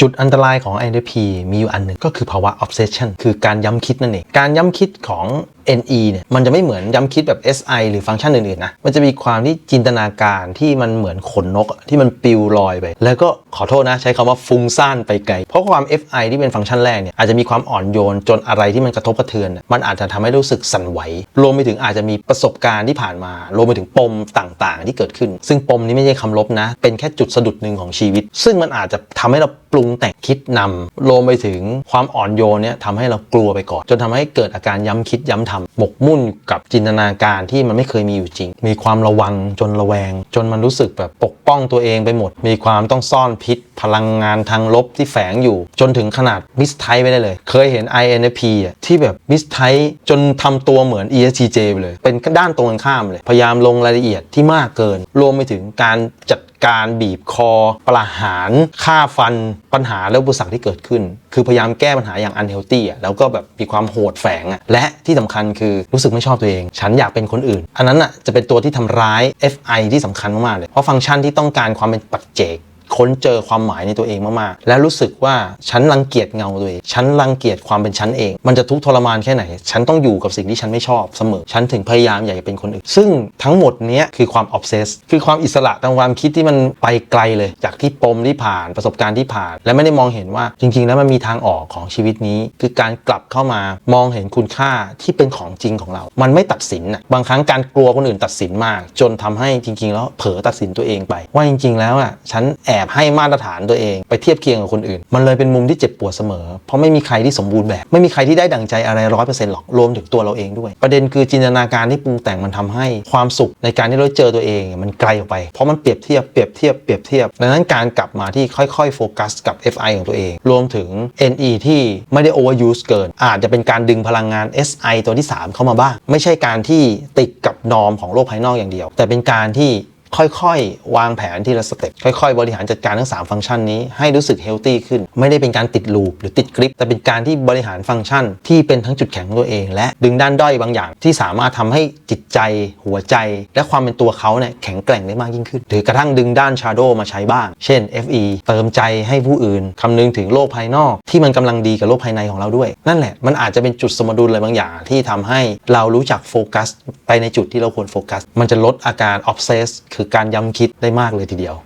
จุดอันตรายของ INFP มีอยู่อันหนึ่งก็คือภาวะ obsession คือการย้ำคิดนั่นเอง การย้ำคิดของ NE เนี่ยมันจะไม่เหมือนย้ำคิดแบบ SI หรือฟังก์ชันอื่นๆนะมันจะมีความที่จินตนาการที่มันเหมือนขนนกที่มันปลิวลอยไป แล้วก็ขอโทษนะใช้คำว่าฟุ้งซ่านไปไกล เพราะความ FI ที่เป็นฟังก์ชันแรกเนี่ยอาจจะมีความอ่อนโยนจนอะไรที่มันกระทบกระเทือนเนี่ยมันอาจจะทำให้รู้สึกสั่นไหวรวมไปถึงอาจจะมีประสบการณ์ที่ผ่านมารวมไปถึงปมต่างๆ ที่เกิดขึ้น ซึ่งปมนี้ไม่ใช่คำลบนะ เป็นแค่จุดสะดุดหนึ่งของชีวิต ซึ่งมันอาจจะทำให้เราปรุงแต่งคิดนำรวมไปถึงความอ่อนโยนเนี่ยทำให้เรากลัวไปก่อน จนทำให้เกิดอาการย้ำคิดย้ำทำหมกมุ่นกับจินตนาการที่มันไม่เคยมีอยู่จริง มีความระวังจนระแวง จนมันรู้สึกแบบปกป้องตัวเองไปหมด มีความต้องซ่อนพิษ พลังงานทางลบที่แฝงอยู่ จนถึงขนาดมิสไทไปได้เลย เคยเห็น INFP อะที่แบบมิสไทจนทำตัวเหมือน ESTJ ไปเลย เป็นด้านตรงกันข้ามเลย พยายามลงรายละเอียดที่มากเกิน รวมไปถึงการจัด การบีบคอ ประหารฆ่าฟันปัญหาและอุปสรรคที่เกิดขึ้น คือพยายามแก้ปัญหาอย่างอันเฮลตี้อะแล้วก็แบบมีความโหดแฝงอะและที่สำคัญคือรู้สึกไม่ชอบตัวเอง ฉันอยากเป็นคนอื่น อันนั้นอะจะเป็นตัวที่ทำร้าย FI ที่สำคัญมากๆเลยเพราะฟังก์ชันที่ต้องการความเป็นปัจเจก ค้นเจอความหมายในตัวเองมากๆ และรู้สึกว่าฉันรังเกียจเงาตัวเอง ฉันรังเกียจความเป็นฉันเอง มันจะทุกข์ทรมานแค่ไหน ฉันต้องอยู่กับสิ่งที่ฉันไม่ชอบเสมอ ฉันถึงพยายามอยากจะเป็นคนอื่น ซึ่งทั้งหมดนี้คือความออฟเซส คือความอิสระทางความคิดที่มันไปไกลเลย จากที่ปมที่ผ่านประสบการณ์ที่ผ่าน และไม่ได้มองเห็นว่าจริง ๆ แล้วมันมีทางออกของชีวิตนี้ คือการกลับเข้ามามองเห็นคุณค่าที่เป็นของจริงของเรา มันไม่ตัดสินน่ะบางครั้งการกลัวคนอื่นตัดสินมาก จนทำให้จริง ๆ แล้วเผลอตัดสินตัวเองไป ว่าจริง ๆ แล้วอะฉันแอบให้มาตรฐานตัวเอง ไปเทียบเคียงกับคนอื่น มันเลยเป็นมุมที่เจ็บปวดเสมอ เพราะไม่มีใครที่สมบูรณ์แบบ ไม่มีใครที่ได้ดั่งใจอะไรร้อยเปอร์เซ็นต์หรอกรวมถึงตัวเราเองด้วย ประเด็นคือจินตนาการที่ปรุงแต่งมันทำให้ความสุขในการที่เราเจอตัวเองมันไกลออกไป เพราะมันเปรียบเทียบเปรียบเทียบเปรียบเทียบดังนั้นการกลับมาที่ค่อยๆโฟกัสกับ FI ของตัวเอง รวมถึง NE ที่ไม่ได้ overuse เกิน อาจจะเป็นการดึงพลังงาน SI ตัวที่ 3 เข้ามาบ้าง ไม่ใช่การที่ติดกับนอมของโลกภายนอกอย่างเดียว แต่เป็นการที่ ค่อยๆ วางแผนทีละสเต็ปค่อย ๆ บริหารจัดการทั้ง 3 ฟังก์ชันนี้ให้รู้สึกเฮลตี้ขึ้น ไม่ได้เป็นการติดลูปหรือติดกริป แต่เป็นการที่บริหารฟังก์ชันที่เป็นทั้งจุดแข็งของตัวเอง และดึงด้านด้อยบางอย่าง ที่สามารถทำให้จิตใจ หัวใจ และความเป็นตัวเขาเนี่ยแข็งแกร่งได้มากยิ่งขึ้น หรือกระทั่งดึงด้านชาโดมาใช้บ้าง เช่น FE เติมใจให้ผู้อื่นคำนึงถึงโลกภายนอก ที่มันกำลังดีกับโลกภายในของเราด้วย นั่นแหละมันอาจจะเป็นจุดสมดุลอะไรบางอย่าง ที่ทำให้เรารู้จักโฟกัส ไปในจุดที่เราควรโฟกัส มันจะลดอาการออฟเซสคือการย้ำคิดได้มากเลยทีเดียว